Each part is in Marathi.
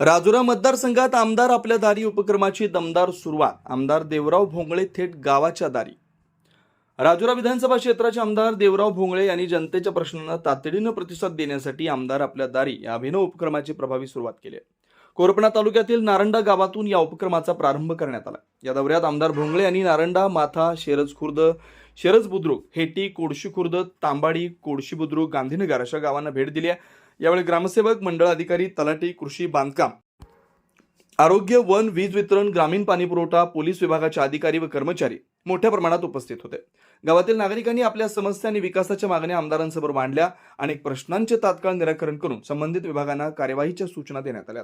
राजुरा मतदारसंघात आमदार आपल्या दारी उपक्रमाची दमदार सुरुवात. आमदार देवराव भोंगळे थेट गावाच्या दारी. राजुरा विधानसभा क्षेत्राचे आमदार देवराव भोंगळे यांनी जनतेच्या प्रश्नांना तातडीनं प्रतिसाद देण्यासाठी आमदार आपल्या दारी या अभिनव उपक्रमाची प्रभावी सुरुवात केली आहे. कोरपणा तालुक्यातील नारंडा गावातून या उपक्रमाचा प्रारंभ करण्यात आला. या दौऱ्यात आमदार भोंगळे यांनी नारंडा माथा शेरज खुर्द शेरज बुद्रुक हेटी कोडशी खुर्द तांबाडी कोडशी बुद्रुक गांधीनगर अशा गावांना भेट दिली आहे. यावेळी ग्रामसेवक मंडळ अधिकारी तलाठी कृषी बांधकाम आरोग्य वन वीज वितरण ग्रामीण पाणी पुरवठा पोलीस विभागाचे अधिकारी व कर्मचारी मोठ्या प्रमाणात उपस्थित होते. गावातील नागरिकांनी आपल्या समस्या आणि विकासाच्या मागण्या आमदारांसमोर मांडल्या अनेक प्रश्नांचे तात्काळ निराकरण करून संबंधित विभागांना कार्यवाहीच्या सूचना देण्यात आल्या.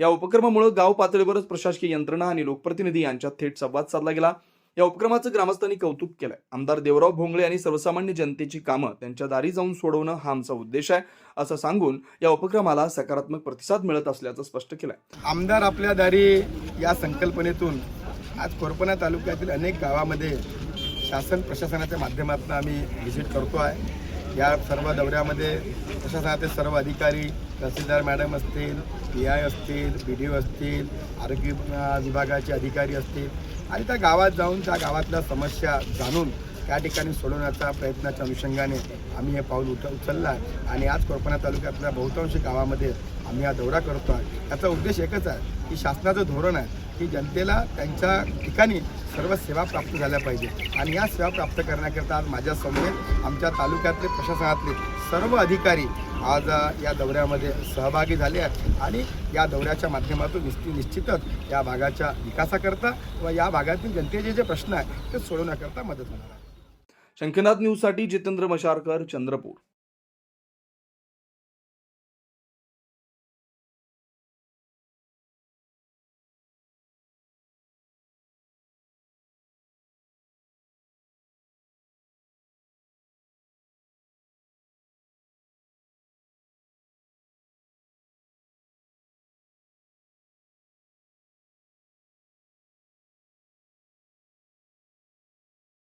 या उपक्रमामुळे गाव पातळीवरच प्रशासकीय यंत्रणा आणि लोकप्रतिनिधी यांच्यात थेट संवाद साधला गेला. या उपक्रमाचं ग्रामस्थांनी कौतुक केलंय. आमदार देवराव भोंगळे यांनी सर्वसामान्य जनतेची कामं त्यांच्या दारी जाऊन सोडवणं हा आमचा उद्देश आहे असं सांगून या उपक्रमाला सकारात्मक प्रतिसाद मिळत असल्याचं स्पष्ट केलंय. आमदार आपल्या दारी या संकल्पनेतून आज कोरपणा तालुक्यातील अनेक गावामध्ये शासन प्रशासनाच्या माध्यमातून आम्ही व्हिजिट करतो आहे. या सर्व दौऱ्यामध्ये प्रशासनाचे सर्व अधिकारी तहसीलदार मॅडम असतील पी आय असतील बी डी ओ असतील आरोग्य विभागाचे अधिकारी असतील आणि त्या गावात जाऊन त्या गावातल्या समस्या जाणून त्या ठिकाणी सोडवण्याचा प्रयत्नाच्या अनुषंगाने आम्ही हे पाऊल उठ उचललं आहे. आणि आज कोरपणा तालुक्यातल्या बहुतांश गावामध्ये आम्ही हा दौरा करतो आहे याचा उद्देश एकच आहे की शासनाचं धोरण आहे की जनतेला त्यांच्या ठिकाणी सर्व सेवा प्राप्त झाल्या पाहिजे. आणि या सेवा प्राप्त करण्याकरता आज माझ्या समवेत आमच्या तालुक्यातले प्रशासनातले सर्व अधिकारी आज या दौऱ्यामध्ये सहभागी झाले आहेत. आणि या दौऱ्याच्या माध्यमातून निश्चित निश्चितच या भागाच्या विकासाकरता व या भागातील जनतेचे जे प्रश्न आहेत ते सोडवण्याकरता मदत होणार आहे. शंखनाथ न्यूजसाठी जितेंद्र मशारकर चंद्रपूर.